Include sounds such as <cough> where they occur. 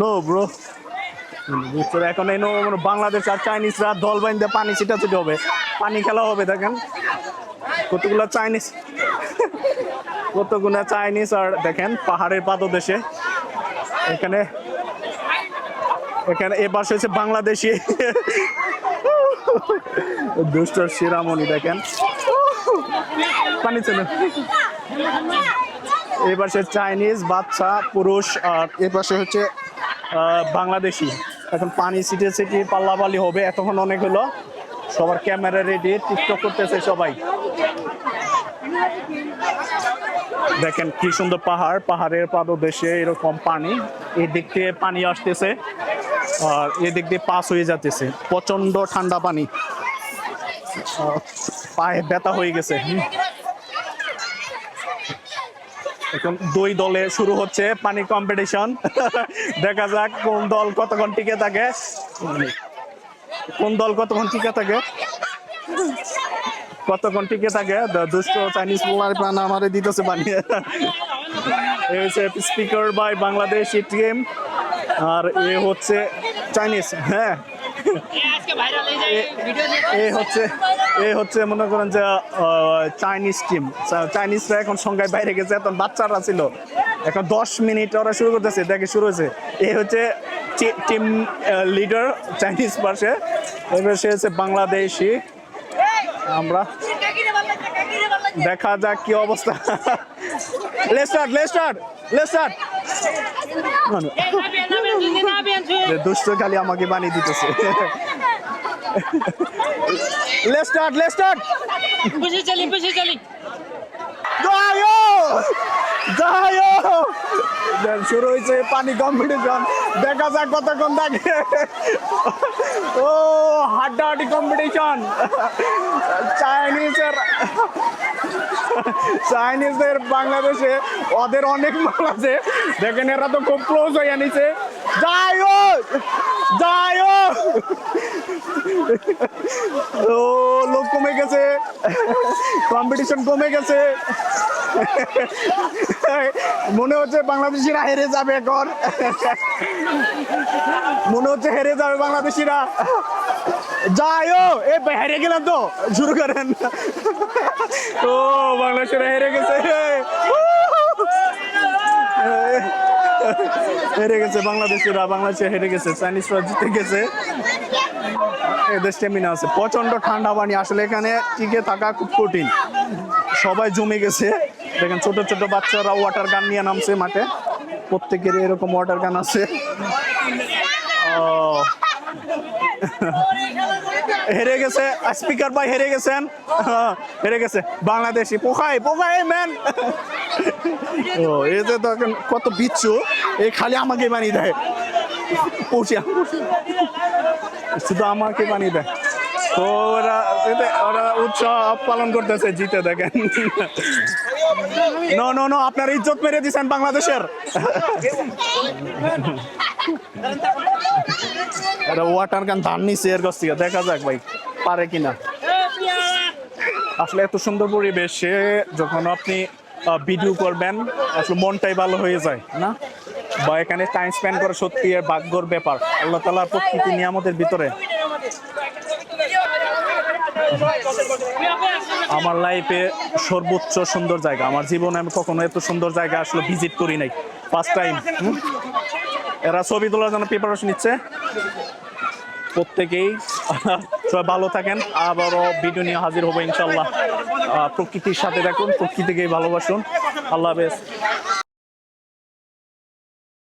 No bro বুঝছ এখন এই নো বাংলাদেশ আর চাইনিজরা দল বাইন্দে পানি ছিটাছিটি হবে। পানি খেলা হবে, দেখেন। কতগুলো চাইনিজ কতগুলো চাইনিজ আর, দেখেন, পাহাড়ের পাদদেশে। এখানে এখানে এ পাশে হচ্ছে বাংলাদেশি। দুষ্টর শিরামণি, দেখেন। পানি চলে এই পাশে চাইনিজ বাচ্চা, পুরুষ, আর এ পাশে হচ্ছে বাংলাদেশি। এখন পানি ছিটে ছিটি পাল্লাপাল্লি হবে, এতক্ষণ অনেক হলো। সবার ক্যামেরা রেডি টিকটক করতেছে সবাই। দেখেন কি সুন্দর পাহাড়, পাহাড়ের পাদদেশে এরকম পানি এই দিক দিয়ে পানি আসতেছে, আর এদিক দিয়ে পাস হয়ে যাচ্ছে প্রচণ্ড ঠান্ডা পানি। পায়ে ব্যথা হয়ে গেছে। এখন দুই দলে শুরু হচ্ছে পানি কম্পিটিশন <laughs> দেখা যাক কোন দল কতক্ষণ টিকে থাকে। কোন দল কতক্ষণ টিকে থাকে? কতক্ষণ টিকে থাকে? দুষ্ট চাইনিজ পোলার প্রাণ আমারে দিতেছে পানি। <laughs> এই হচ্ছে স্পিকার বাই বাংলাদেশি টিম আর এ হচ্ছে চাইনিজ হ্যাঁ। এ হচ্ছে এ হচ্ছে মনে করেন যে চাইনিজ টিম চাইনিজরা এখন সংখ্যায় বাইরে গেছে এখন বাচ্চারা ছিল। এখন দশ মিনিট ওরা শুরু করতেছে দেখে শুরু হয়েছে। এ হচ্ছে টিম লিডার চাইনিজ পাশে। এবার সে হচ্ছে বাংলাদেশি। আমরা দেখা যাক কি অবস্থা। লেস্টার লেস্টার লেস্টার দুষ্ট খালি আমাকে বানিয়ে দিতেছে। লেস্টার লেস্টার খুশি চলি খুশি চলি। যাইও যাইও দেন শুরু হয়েছে পানি কম্পিটিশন দেখা যাক কতক্ষণ থাকে। ও হাড্ডাহাড্ডি কম্পিটিশন চাইনিজের চাইনিজদের বাংলাদেশে ওদের অনেক মাল আছে। দেখেন এরা তো খুব ক্লোজ হয়ে নিছে যাইও যাইও ও, লোক কমে গেছে। কম্পিটিশন কমে গেছে। মনে হচ্ছে বাংলাদেশিরা হেরে যাবে এখন। মনে হচ্ছে হেরে যাবে বাংলাদেশিরা। যাইও, এ, হেরে গেলাম তো, শুরু করেন। ও, বাংলাদেশিরা হেরে গেছে। হেরে গেছে বাংলাদেশিরা, বাংলাদেশে হেরে গেছে, চাইনিজরা জিতে গেছে। এদের স্টেমিনা আছে। প্রচণ্ড ঠান্ডা পানি। আসলে এখানে টিকে থাকা খুব কঠিন। সবাই জমে গেছে। দেখেন ছোট ছোট বাচ্চারা ওয়াটার গান নিয়ে নামছে মাঠে। প্রত্যেকের এরকম ওয়াটার গান আছে। হেরে গেছে। স্পিকার ভাই হেরে গেছেন। হেরে গেছে। বাংলাদেশি পোকাই পোকাই ম্যান ও এই যে দেখেন কত বিচ্ছু। এই খালি আমাকে বানিয়ে দেয়। পৌঁছে শুধু আমাকে বানিয়ে দেয়। তো ওরা ওরা উৎসব পালন করতেছে, জিতে দেখেন। নো নো নো আপনার ইজ্জত মেরে দিছেন বাংলাদেশের। ওয়াটার গান ধান নিছে এর কাছ থেকে। দেখা যাক ভাই, পারে কিনা। আসলে এত সুন্দর পরিবেশে যখন আপনি ভিডিও করবেন, আসলে মনটাই ভালো হয়ে যায়, না? বা এখানে টাইম স্পেন্ড করা সত্যি এর ভাগ্যর ব্যাপার। আল্লাহ তালার প্রকৃতি নিয়ামতের ভিতরে। আমার লাইফে সর্বোচ্চ সুন্দর জায়গা। আমার জীবনে আমি কখনো এত সুন্দর জায়গা আসলে ভিজিট করি নাই। ফার্স্ট টাইম এরা ছবি তোলার জন্য প্রিপারেশন নিচ্ছে। প্রত্যেকেই সবাই ভালো থাকেন। আবারও ভিডিও নিয়ে হাজির হব ইনশাল্লাহ প্রকৃতির সাথে দেখুন প্রকৃতিকেই ভালোবাসুন। আল্লাহ হাফেজ।